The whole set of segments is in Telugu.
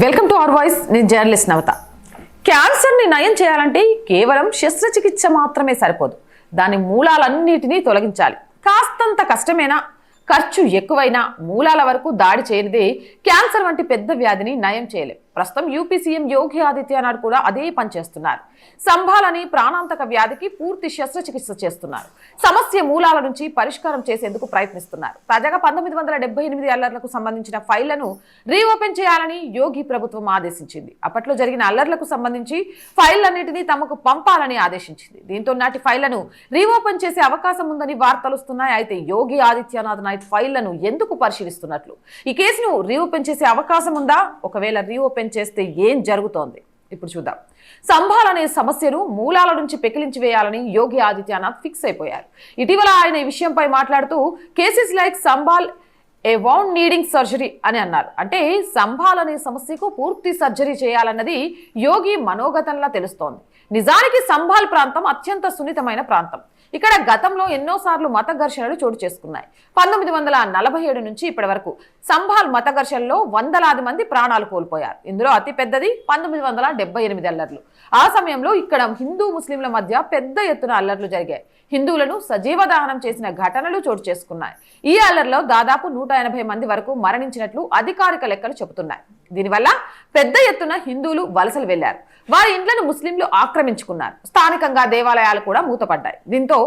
వెల్కమ్ టు అవర్ వాయిస్ నేను జర్నలిస్ట్ నవత. క్యాన్సర్ని నయం చేయాలంటే కేవలం శస్త్రచికిత్స మాత్రమే సరిపోదు. దాని మూలాలన్నిటినీ తొలగించాలి. కాస్తంత కష్టమేనా ఖర్చు ఎక్కువైనా మూలాల వరకు దాడి చేయనిదే క్యాన్సర్ వంటి పెద్ద వ్యాధిని నయం చేయలేం. ప్రస్తుతం యూపీ సీఎం యోగి ఆదిత్యనాథ్ కూడా అదే పనిచేస్తున్నారు సంభాలని ప్రాణాంతక వ్యాధికి పూర్తి శస్త్రచికిత్స చేస్తున్నారు. సమస్య మూలాల నుంచి పరిష్కారం చేసేందుకు ప్రయత్నిస్తున్నారు. తాజాగా పంతొమ్మిది వందల డెబ్బై ఎనిమిది అల్లర్లకు సంబంధించిన ఫైళ్ళను రీఓపెన్ చేయాలని యోగి ప్రభుత్వం ఆదేశించింది. అప్పట్లో జరిగిన అల్లర్లకు సంబంధించి ఫైళ్ళన్నింటినీ తమకు పంపాలని ఆదేశించింది. దీంతో నాటి ఫైళ్ళను రీఓపెన్ చేసే అవకాశం ఉందని వార్తలు వస్తున్నాయి. అయితే యోగి ఆదిత్యనాథ్ నాయక్ ఫైళ్ళను ఎందుకు పరిశీలిస్తున్నట్లు? ఈ కేసును రీఓపెన్ చేసే అవకాశం ఉందా? ఒకవేళ రీఓపెన్ చేస్తే ఏం జరుగుతోంది? ఇప్పుడు చూద్దాం. సంభాల్ అనే సమస్యను మూలాల నుంచి పెకిలించి వేయాలని యోగి ఆదిత్యనాథ్ ఫిక్స్ అయిపోయారు. ఇటీవల ఆయన ఈ విషయంపై మాట్లాడుతూ cases like Sambhal a wound needing surgery అని అన్నారు. అంటే సంభాలనే సమస్యకు పూర్తి సర్జరీ చేయాలన్నది యోగి మనోగతంలా తెలుస్తోంది. నిజానికి సంభాల్ ప్రాంతం అత్యంత సున్నితమైన ప్రాంతం. ఇక్కడ గతంలో ఎన్నోసార్లు మత ఘర్షణలు చోటు చేసుకున్నాయి. పంతొమ్మిది వందల నలభై ఏడు నుంచి ఇప్పటి వరకు సంభాల్ మత ఘర్షణలో వందలాది మంది ప్రాణాలు కోల్పోయారు. ఇందులో అతి పెద్దది పంతొమ్మిది వందల డెబ్బై ఎనిమిది అల్లర్లు. ఆ సమయంలో ఇక్కడ హిందూ ముస్లింల మధ్య పెద్ద ఎత్తున అల్లర్లు జరిగాయి. హిందువులను సజీవ దహనం చేసిన ఘటనలు చోటు చేసుకున్నాయి. ఈ అల్లర్లో దాదాపు నూట ఎనభై మంది వరకు మరణించినట్లు అధికారిక లెక్కలు చెబుతున్నాయి. దీనివల్ల పెద్ద ఎత్తున హిందువులు వలసలు వెళ్ళారు వారి ఇండ్లను ముస్లింలు ఆక్రమించుకున్నారు. స్థానికంగా దేవాలయాలు కూడా మూతపడ్డాయి. దీంతో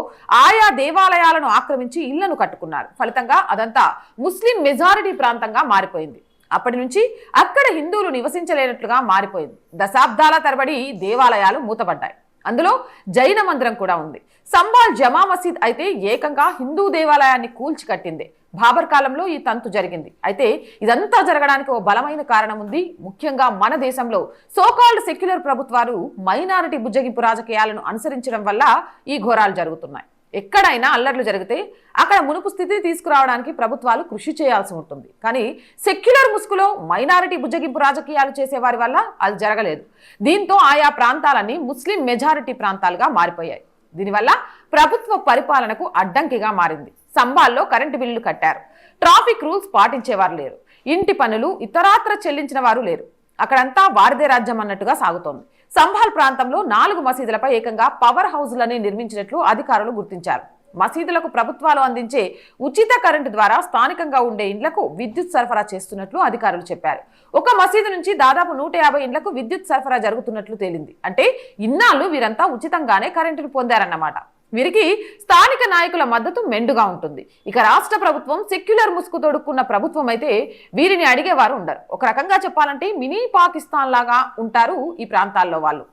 ఆయా దేవాలయాలను ఆక్రమించి ఇళ్ళను కట్టుకున్నారు. ఫలితంగా అదంతా ముస్లిం మెజారిటీ ప్రాంతంగా మారిపోయింది. అప్పటి నుంచి అక్కడ హిందువులు నివసించలేనట్లుగా మారిపోయింది. దశాబ్దాల తరబడి దేవాలయాలు మూతపడ్డాయి. అందులో జైన మందిరం కూడా ఉంది. సంబాల్ జమా మసీద్ అయితే ఏకంగా హిందూ దేవాలయాన్ని కూల్చి కట్టింది బాబర్ కాలంలో ఈ తంతు జరిగింది. అయితే ఇదంతా జరగడానికి ఓ బలమైన కారణం ఉంది. ముఖ్యంగా మన దేశంలో సోకాల్డ్ సెక్యులర్ ప్రభుత్వాలు మైనారిటీ బుజ్జగింపు రాజకీయాలను అనుసరించడం వల్ల ఈ ఘోరాలు జరుగుతున్నాయి. ఎక్కడైనా అల్లర్లు జరిగితే అక్కడ మునుపు స్థితిని తీసుకురావడానికి ప్రభుత్వాలు కృషి చేయాల్సి ఉంటుంది. కానీ సెక్యులర్ ముసుగులో మైనారిటీ బుజ్జగింపు రాజకీయాలు చేసేవారి వల్ల అది జరగలేదు. దీంతో ఆయా ప్రాంతాలన్నీ ముస్లిం మెజారిటీ ప్రాంతాలుగా మారిపోయాయి. దీనివల్ల ప్రభుత్వ పరిపాలనకు అడ్డంకిగా మారింది. సంబాల్లో కరెంటు బిల్లులు కట్టారు. ట్రాఫిక్ రూల్స్ పాటించేవారు లేరు. ఇంటి పనులు ఇతరాత్ర చెల్లించిన వారు లేరు. అక్కడంతా వారిదే రాజ్యం అన్నట్టుగా సాగుతోంది. సంభాల్ ప్రాంతంలో నాలుగు మసీదులపై ఏకంగా పవర్ హౌజులని నిర్మించినట్లు అధికారులు గుర్తించారు. మసీదులకు ప్రభుత్వాలు అందించే ఉచిత కరెంటు ద్వారా స్థానికంగా ఉండే ఇండ్లకు విద్యుత్ సరఫరా చేస్తున్నట్లు అధికారులు చెప్పారు. ఒక మసీదు నుంచి దాదాపు నూట యాభై ఇండ్లకు విద్యుత్ సరఫరా జరుగుతున్నట్లు తేలింది. అంటే ఇన్నాళ్ళు వీరంతా ఉచితంగానే కరెంటును పొందారన్నమాట. వీరికి స్థానిక నాయకుల మద్దతు మెండుగా ఉంటుంది. ఇక రాష్ట్ర ప్రభుత్వం సెక్యులర్ ముసుగు తొడుక్కున్న ప్రభుత్వం అయితే వీరిని అడిగేవారు ఉండరు. ఒక రకంగా చెప్పాలంటే మినీ పాకిస్తాన్ లాగా ఉంటారు ఈ ప్రాంతాల్లో వాళ్ళు.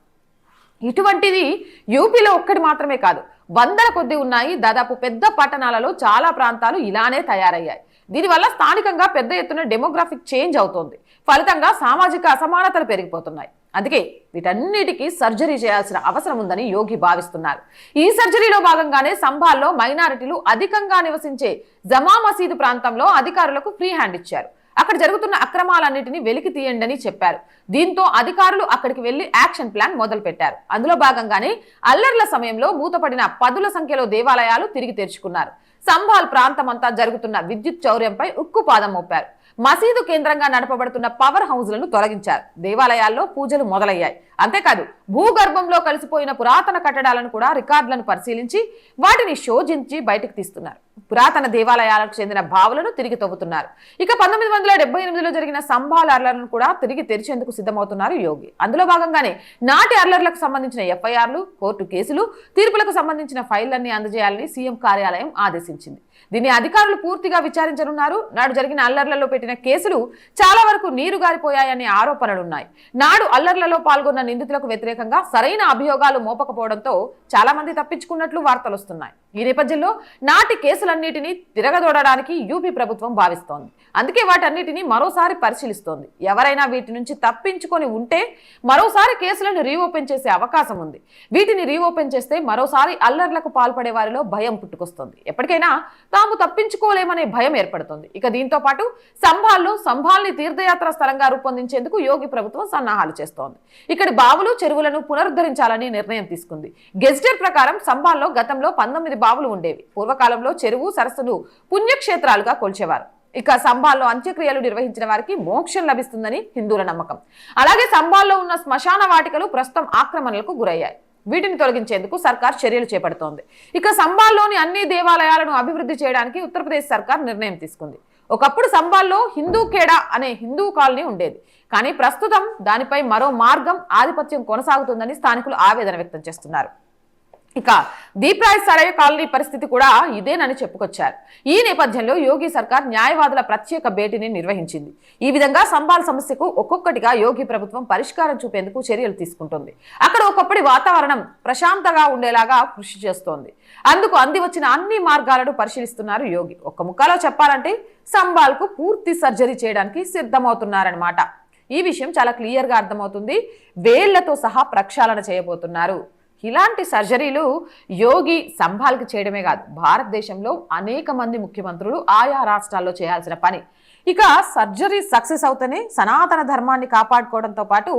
ఇటువంటిది యూపీలో ఒక్కటి మాత్రమే కాదు. వందల కొద్ది ఉన్నాయి. దాదాపు పెద్ద పట్టణాలలో చాలా ప్రాంతాలు ఇలానే తయారయ్యాయి. దీనివల్ల స్థానికంగా పెద్ద ఎత్తున డెమోగ్రాఫిక్ చేంజ్ అవుతోంది. ఫలితంగా సామాజిక అసమానతలు పెరిగిపోతున్నాయి. అందుకే వీటన్నిటికీ సర్జరీ చేయాల్సిన అవసరం ఉందని యోగి భావిస్తున్నారు. ఈ సర్జరీలో భాగంగానే సంభాల్లో మైనారిటీలు అధికంగా నివసించే జమా మసీదు ప్రాంతంలో అధికారులకు ఫ్రీ హ్యాండ్ ఇచ్చారు. అక్కడ జరుగుతున్న అక్రమాలన్నింటినీ వెలికి తీయండి అని చెప్పారు. దీంతో అధికారులు అక్కడికి వెళ్ళి యాక్షన్ ప్లాన్ మొదలుపెట్టారు. అందులో భాగంగానే అల్లర్ల సమయంలో మూతపడిన పదుల సంఖ్యలో దేవాలయాలు తిరిగి తెరుచుకున్నారు. సంభాల్ ప్రాంతమంతా జరుగుతున్న విద్యుత్ చౌర్యంపై ఉక్కుపాదం మోపారు. మసీదు కేంద్రంగా నడపబడుతున్న పవర్ హౌజ్లను తొలగించారు. దేవాలయాల్లో పూజలు మొదలయ్యాయి. అంతేకాదు భూగర్భంలో కలిసిపోయిన పురాతన కట్టడాలను కూడా రికార్డులను పరిశీలించి వాటిని శోధించి బయటకు తీస్తున్నారు. పురాతన దేవాలయాలకు చెందిన భావులను తిరిగి తవ్వుతున్నారు. ఇక పంతొమ్మిది వందల డెబ్బై ఎనిమిదిలో జరిగిన సంభాల్ అర్లర్లను కూడా తిరిగి తెరిచేందుకు సిద్ధమవుతున్నారు యోగి. అందులో భాగంగానే నాటి అర్లర్లకు సంబంధించిన ఎఫ్ఐఆర్లు కోర్టు కేసులు తీర్పులకు సంబంధించిన ఫైళ్ళన్నీ అందజేయాలని సీఎం కార్యాలయం ఆదేశించింది. దీన్ని అధికారులు పూర్తిగా విచారించనున్నారు. నాడు జరిగిన అల్లర్లలో పెట్టిన కేసులు చాలా వరకు నీరు గారిపోయాయనే ఆరోపణలున్నాయి. నాడు అల్లర్లలో పాల్గొన్న నిందితులకు వ్యతిరేకంగా సరైన అభియోగాలు మోపకపోవడంతో చాలా మంది తప్పించుకున్నట్లు వార్తలు వస్తున్నాయి ఈ నేపథ్యంలో నాటి కేసులన్నిటినీ తిరగదోడడానికి యూపీ ప్రభుత్వం భావిస్తోంది. అందుకే వాటన్నిటిని మరోసారి పరిశీలిస్తోంది. ఎవరైనా వీటి నుంచి తప్పించుకొని ఉంటే మరోసారి కేసులను రీఓపెన్ చేసే అవకాశం ఉంది. వీటిని రీఓపెన్ చేస్తే మరోసారి అల్లర్లకు పాల్పడే వారిలో భయం పుట్టుకొస్తుంది. ఎప్పటికైనా తాము తప్పించుకోలేమనే భయం ఏర్పడుతుంది. ఇక దీంతో పాటు సంభాల్లో సంభాల్ని తీర్థయాత్ర స్థలంగా రూపొందించేందుకు యోగి ప్రభుత్వం సన్నాహాలు చేస్తోంది. ఇక్కడి బావులు చెరువులను పునరుద్ధరించాలని నిర్ణయం తీసుకుంది. గెజిటెడ్ ప్రకారం సంభాల్లో గతంలో పంతొమ్మిది బావులు ఉండేవి. పూర్వకాలంలో చెరువు సరస్సులు పుణ్యక్షేత్రాలుగా కొల్చేవారు. ఇక సంభాల్లో అంత్యక్రియలు నిర్వహించిన వారికి మోక్షం లభిస్తుందని హిందువుల నమ్మకం. అలాగే సంభాల్లో ఉన్న శ్మశాన వాటికలు ప్రస్తుతం ఆక్రమణలకు గురయ్యాయి. వీటిని తొలగించేందుకు సర్కార్ చర్యలు చేపడుతోంది. ఇక సంబాల్లోని అన్ని దేవాలయాలను అభివృద్ధి చేయడానికి ఉత్తరప్రదేశ్ సర్కార్ నిర్ణయం తీసుకుంది. ఒకప్పుడు సంబాల్లో హిందూ కేడా అనే హిందూ కాలనీ ఉండేది. కానీ ప్రస్తుతం దానిపై మరో మార్గం ఆధిపత్యం కొనసాగుతుందని స్థానికులు ఆవేదన వ్యక్తం చేస్తున్నారు. ఇక దీప్రాయ్ సరయ కాలనీ పరిస్థితి కూడా ఇదేనని చెప్పుకొచ్చారు. ఈ నేపథ్యంలో యోగి సర్కార్ న్యాయవాదుల ప్రత్యేక భేటీని నిర్వహించింది. ఈ విధంగా సంబాల్ సమస్యకు ఒక్కొక్కటిగా యోగి ప్రభుత్వం పరిష్కారం చూపేందుకు చర్యలు తీసుకుంటుంది. అక్కడ ఒకప్పటి వాతావరణం ప్రశాంతంగా ఉండేలాగా కృషి చేస్తోంది. అందుకు అంది వచ్చిన అన్ని మార్గాలను పరిశీలిస్తున్నారు యోగి. ఒక్క ముక్కలో చెప్పాలంటే సంబాల్కు పూర్తి సర్జరీ చేయడానికి సిద్ధమవుతున్నారన్నమాట. ఈ విషయం చాలా క్లియర్గా అర్థమవుతుంది. వేళ్ళతో సహా ప్రక్షాళన చేయబోతున్నారు. ఇలాంటి సర్జరీలు యోగి సంభాల్కి చేయడమే కాదు భారతదేశంలో అనేక మంది ముఖ్యమంత్రులు ఆయా రాష్ట్రాల్లో చేయాల్సిన పని. ఇక సర్జరీ సక్సెస్ అవుతూనే సనాతన ధర్మాన్ని కాపాడుకోవడంతో పాటు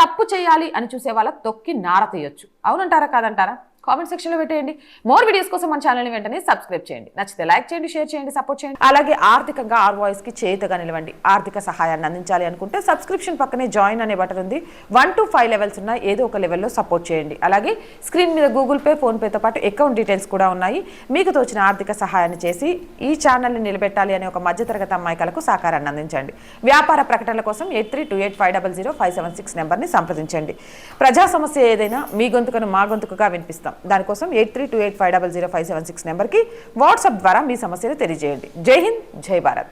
తప్పు చేయాలి అని చూసే వాళ్ళ తొక్కి నార తీయొచ్చు. అవునంటారా కాదంటారా? కామెంట్ సెక్షన్లో పెట్టేయండి. మోర్ వీడియోస్ కోసం మన ఛానల్ని వెంటనే సబ్స్క్రైబ్ చేయండి. నచ్చితే లైక్ చేయండి షేర్ చేయండి సపోర్ట్ చేయండి. అలాగే ఆర్థికంగా ఆర్ వాయిస్కి చేతగా నిలవండి. ఆర్థిక సహాయాన్ని అందించాలి అనుకుంటే సబ్స్క్రిప్షన్ పక్కనే జాయిన్ అనే బటన్ ఉంది. వన్ టు ఫైవ్ లెవెల్స్ ఉన్న ఏదో ఒక లెవెల్లో సపోర్ట్ చేయండి. అలాగే స్క్రీన్ మీద గూగుల్ పే ఫోన్పేతో పాటు అకౌంట్ డీటెయిల్స్ కూడా ఉన్నాయి. మీకు తోచిన ఆర్థిక సహాయాన్ని చేసి ఈ ఛానల్ని నిలబెట్టాలి అనే ఒక మధ్యతరగతి అమ్మాయికలకు సహకారాన్ని అందించండి. వ్యాపార ప్రకటనల కోసం eight three two eight five double zero five seven six నెంబర్ని సంప్రదించండి. ప్రజా సమస్య ఏదైనా మీ గొంతుకను మా గొంతుకుగా వినిపిస్తాం. దానికోసం eight three two eight five double zero five seven six నెంబర్కి వాట్సాప్ ద్వారా మీ సమస్యను తెలియజేయండి. జై హింద్ జై భారత్.